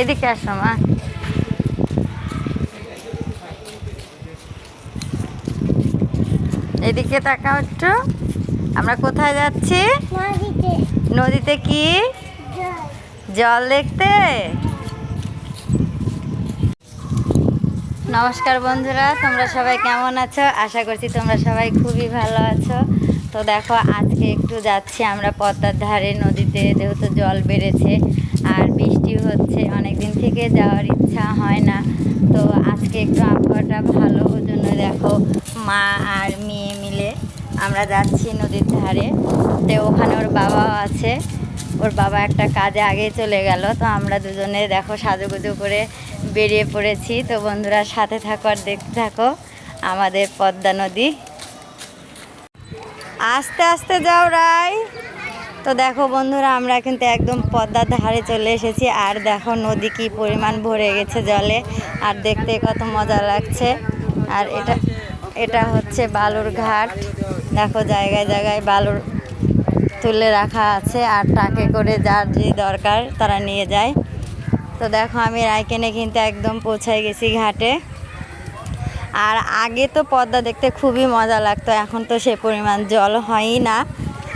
এদিকে আসো মা। এদিকে তাকাও একটু। আমরা কোথায় যাচ্ছি? নদীতে। কি? জল জল দেখতে? নমস্কার বন্ধুরা তোমরা সবাই কেমন আছো? আশা করছি তোমরা সবাই খুবই ভালো আছো। তো দেখো আজকে একটু যাচ্ছি আমরা পদ্মার ধারে। নদীতে যেহেতু জল বেড়েছে বৃষ্টি হচ্ছে অনেক দিন থেকে যাওয়ার ইচ্ছা হয় না। তো আজকে একটু আবহাওয়াটা ভালো ওই জন্য দেখো মা আর মেয়ে মিলে আমরা যাচ্ছি নদীর ধারে। তো ওখানে ওর বাবাও আছে। ওর বাবা একটা কাজে আগেই চলে গেল। তো আমরা দুজনে দেখো সাজুগুজু করে বেরিয়ে পড়েছি। তো বন্ধুরা সাথে থাকো আর দেখতে থাকো আমাদের পদ্মা নদী। আস্তে আস্তে যাও রাই তো দেখো বন্ধুরা, আমরা কিন্তু একদম পদ্মার ধারে চলে এসেছি। আর দেখো নদী কি পরিমাণ ভরে গেছে জলে। আর দেখতে কত মজা লাগছে। আর এটা এটা হচ্ছে বালুর ঘাট। দেখো জায়গায় জায়গায় বালুর তুলে রাখা আছে। আর ট্রাকে করে যার যে দরকার, তারা নিয়ে যায়। তো দেখো আমি রায়কেনে কিন্তু একদম পৌঁছায় গেছি ঘাটে। আর আগে তো পদ্মা দেখতে খুবই মজা লাগতো, এখন তো সে পরিমাণ জল হয়ই না।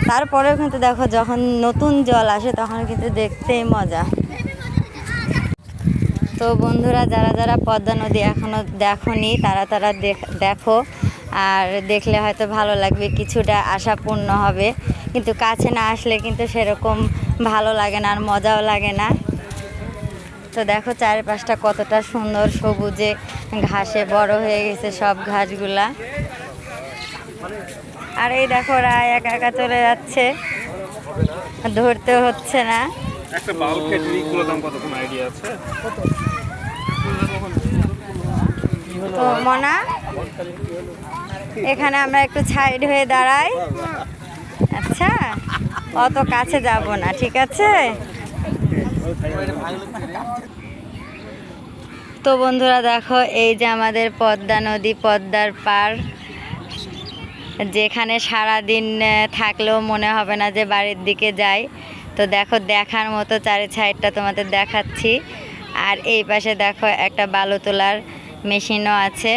তারপরেও কিন্তু দেখো যখন নতুন জল আসে তখন কিন্তু দেখতেই মজা। তো বন্ধুরা, যারা যারা পদ্মা নদী এখনও দেখনি, তারা তারা দেখ- আর দেখলে হয়তো ভালো লাগবে, কিছুটা আশাপূর্ণ হবে। কিন্তু কাছে না আসলে কিন্তু সেরকম ভালো লাগে না আর মজাও লাগে না। তো দেখো চারিপাশটা কতটা সুন্দর সবুজে, ঘাসে বড় হয়ে গেছে সব ঘাসগুলা। আর এই দেখো রায় একা একা চলে যাচ্ছে। ধরতে হচ্ছে না। একটা বাল্কের ড্রিঙ্কগুলোর দাম কত কোনো আইডিয়া আছে? তো মনা এখানে আমরা একটু সাইড হয়ে দাঁড়াই। আচ্ছা অত কাছে যাব না ঠিক আছে? তো বন্ধুরা দেখো এই যে আমাদের পদ্মা নদী পদ্মার পার যেখানে সারা দিন থাকলেও মনে হবে না যে বাড়ির দিকে যাই। তো দেখো, দেখার মতো চারি সাইডটা তোমাদের দেখাচ্ছি। আর এই পাশে দেখো, একটা বালু তোলার মেশিনও আছে।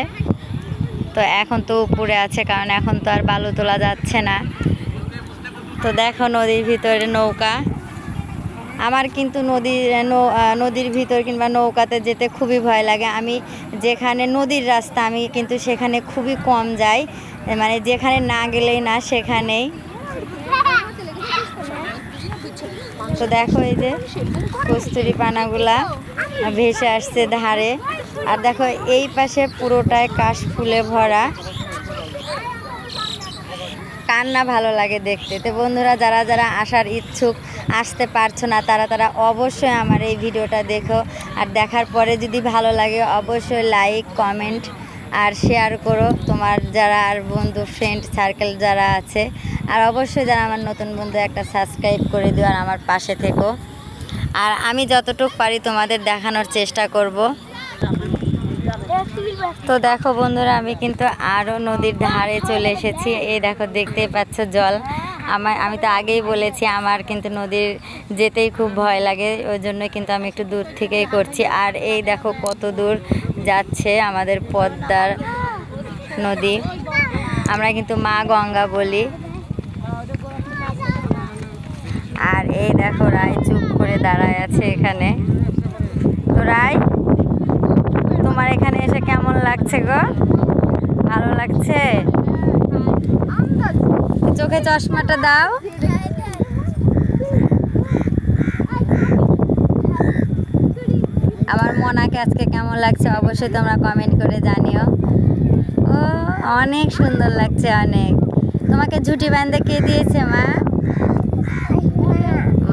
তো এখন তো উপরে আছে, কারণ এখন তো আর বালু তোলা যাচ্ছে না। তো দেখো নদীর ভিতরে নৌকা। আমার কিন্তু নদীর নৌ- নদীর ভিতর কিংবা নৌকাতে যেতে খুবই ভয় লাগে। আমি যেখানে নদীর রাস্তা, আমি কিন্তু সেখানে খুবই কম যাই। মানে যেখানে না গেলেই না, সেখানেই। তো দেখো এই যে কস্তুরি পানাগুলা ভেসে আসছে ধারে। আর দেখো এই পাশে পুরোটায় কাশ ফুলে ভরা। কান্না ভালো লাগে দেখতে। তো বন্ধুরা, যারা যারা আসার ইচ্ছুক আসতে পারছ না, তারা তারা অবশ্যই আমার এই ভিডিওটা দেখো। আর দেখার পরে যদি ভালো লাগে, অবশ্যই লাইক কমেন্ট আর শেয়ার করো তোমার যারা আর বন্ধু ফ্রেন্ড সার্কেল যারা আছে। আর অবশ্যই যারা আমার নতুন বন্ধু, একটা সাবস্ক্রাইব করে দিও আর আমার পাশে থেকো। আর আমি যতটুকু পারি তোমাদের দেখানোর চেষ্টা করব। তো দেখো বন্ধুরা, আমি কিন্তু আরও নদীর ধারে চলে এসেছি। এই দেখো, দেখতেই পাচ্ছ জল। আমার, আমি তো আগেই বলেছি, আমার কিন্তু নদীর যেতেই খুব ভয় লাগে, ওই জন্য কিন্তু আমি একটু দূর থেকেই করছি। আর এই দেখো কত দূর যাচ্ছে আমাদের পদ্মার নদী। আমরা কিন্তু মা গঙ্গা বলি। আর এই দেখো রায় চুপ করে দাঁড়ায় আছে এখানে। তো রায়, তোমার এখানে এসে কেমন লাগছে গো? ভালো লাগছে? চোখে চশমাটা দাও। আমার মনাকে আজকে কেমন লাগছে অবশ্যই তোমরা কমেন্ট করে জানিও। ও অনেক সুন্দর লাগছে অনেক। তোমাকে ঝুটি বান্ধে কে দিয়েছে মা?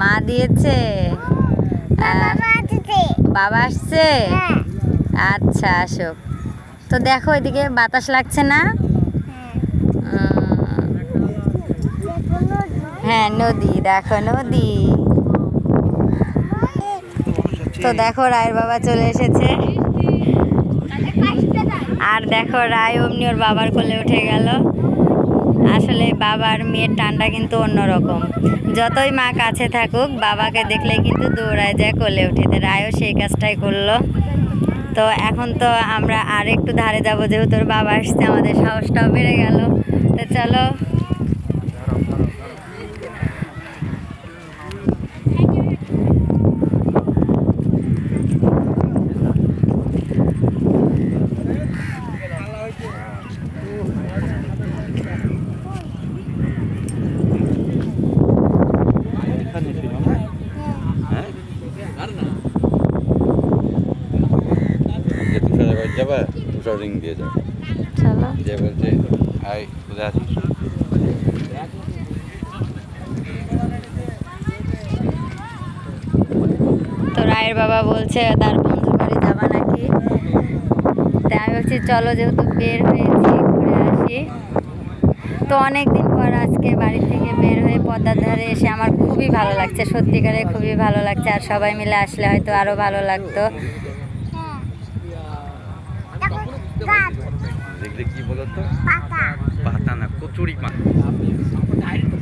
মা দিয়েছে। বাবা আসছে। আচ্ছা আসুক। তো দেখো এদিকে বাতাস লাগছে না? হ্যাঁ নদী, দেখো নদী। তো দেখো, রায়ের বাবা চলে এসেছে। আর দেখো, রায় অমনি ওর বাবার কোলে উঠে গেল। আসলে বাবার মেয়ের টানটা কিন্তু অন্যরকম। যতই মা কাছে থাকুক, বাবাকে দেখলে কিন্তু দৌড়ায় যায় কোলে উঠে তো রায়ও সেই কাজটাই করল। তো এখন তো আমরা আর একটু ধারে যাব, যেহেতু বাবা আসছে, আমাদের সাহসটাও বেড়ে গেল। তো চলো যে তুষারের বাড়ি যাবে তুষার রিং দিয়ে চলো। যে বলছে আই কোথায় আছিস? তো রায়ের বাবা বলছে তার বন্ধুর বাড়ি যাবা নাকি? তাই আমি বলছি চলো যেহেতু বের হয়েছি ঘুরে আসি। তো অনেক দিন পর আজকে বাড়ি থেকে বের হয়ে পদ্মার ধারে এসে আমার খুবই ভালো লাগছে সত্যিকারে খুবই ভালো লাগছে। আর সবাই মিলে আসলে হয়তো আরও ভালো লাগতো দেখলে কি বলতো পাতা না কচুরি পাতা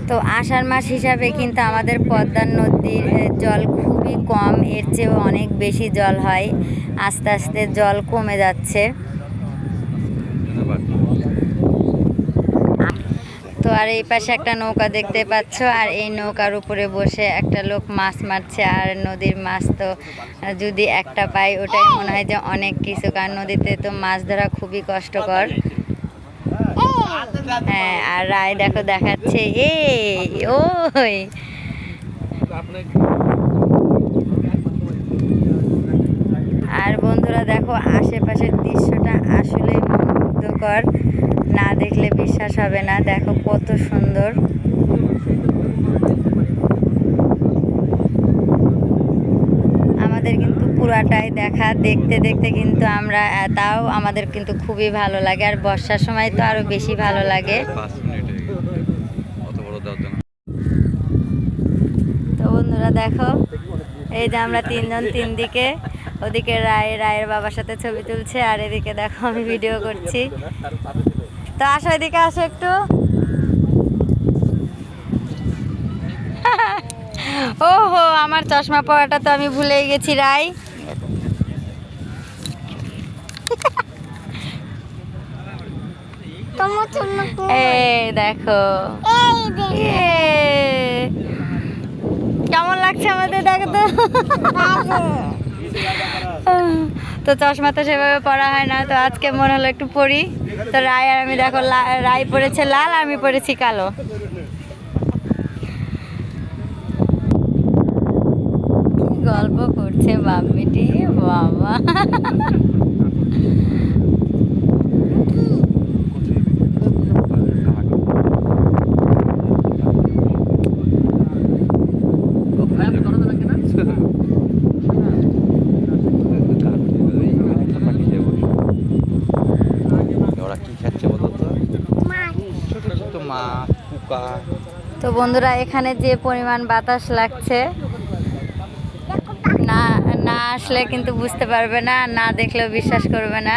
তো আষাঢ় মাস হিসাবে কিন্তু আমাদের পদ্মার নদীর জল খুবই কম এর চেয়েও অনেক বেশি জল হয়। আস্তে আস্তে জল কমে যাচ্ছে ধন্যবাদ তো আর এই পাশে একটা নৌকা দেখতে পাচ্ছ, আর এই নৌকার উপরে বসে একটা লোক মাছ মারছে, আর নদীর মাছ তো যদি একটা পাই ওটাই মনে হয় যে অনেক কিছু, কারণ নদীতে তো মাছ ধরা খুবই কষ্টকর। হ্যাঁ আর রায় দেখো দেখাচ্ছে এ ওই। আর বন্ধুরা দেখো, আশেপাশের দৃশ্যটা আসলে মনোমুগ্ধকর। না দেখলে বিশ্বাস হবে না। দেখো কত সুন্দর। আমাদের কিন্তু পুরাটাই দেখা। দেখতে দেখতে কিন্তু আমরা তাও আমাদের কিন্তু খুবই ভালো লাগে। আর বর্ষার সময় তো আরও বেশি ভালো লাগে। তো বন্ধুরা দেখো, এই যে আমরা তিনজন তিন দিকে ওদিকে রায়, রায়ের বাবার সাথে ছবি তুলছে, আর এদিকে দেখো আমি ভিডিও করছি। তো আসো এদিকে আসো একটু। ওহো আমার চশমা পরাটা তো আমি ভুলেই গেছি রায় এই দেখো। কেমন লাগছে আমাদের দেখো তো তো চশমা তো সেভাবে পরা হয় না, তো আজকে মনে হলো একটু পড়ি তো রায় আর আমি দেখো রায় পড়েছে লাল, আমি পড়েছি কালো। গল্প করছে বাপিটি বাবা। ওরা বলতো তো ছোট ছোট মাছ পোকা তো বন্ধুরা এখানে যে পরিমাণ বাতাস লাগছে না না আসলে কিন্তু বুঝতে পারবে না না দেখলেও বিশ্বাস করবে না।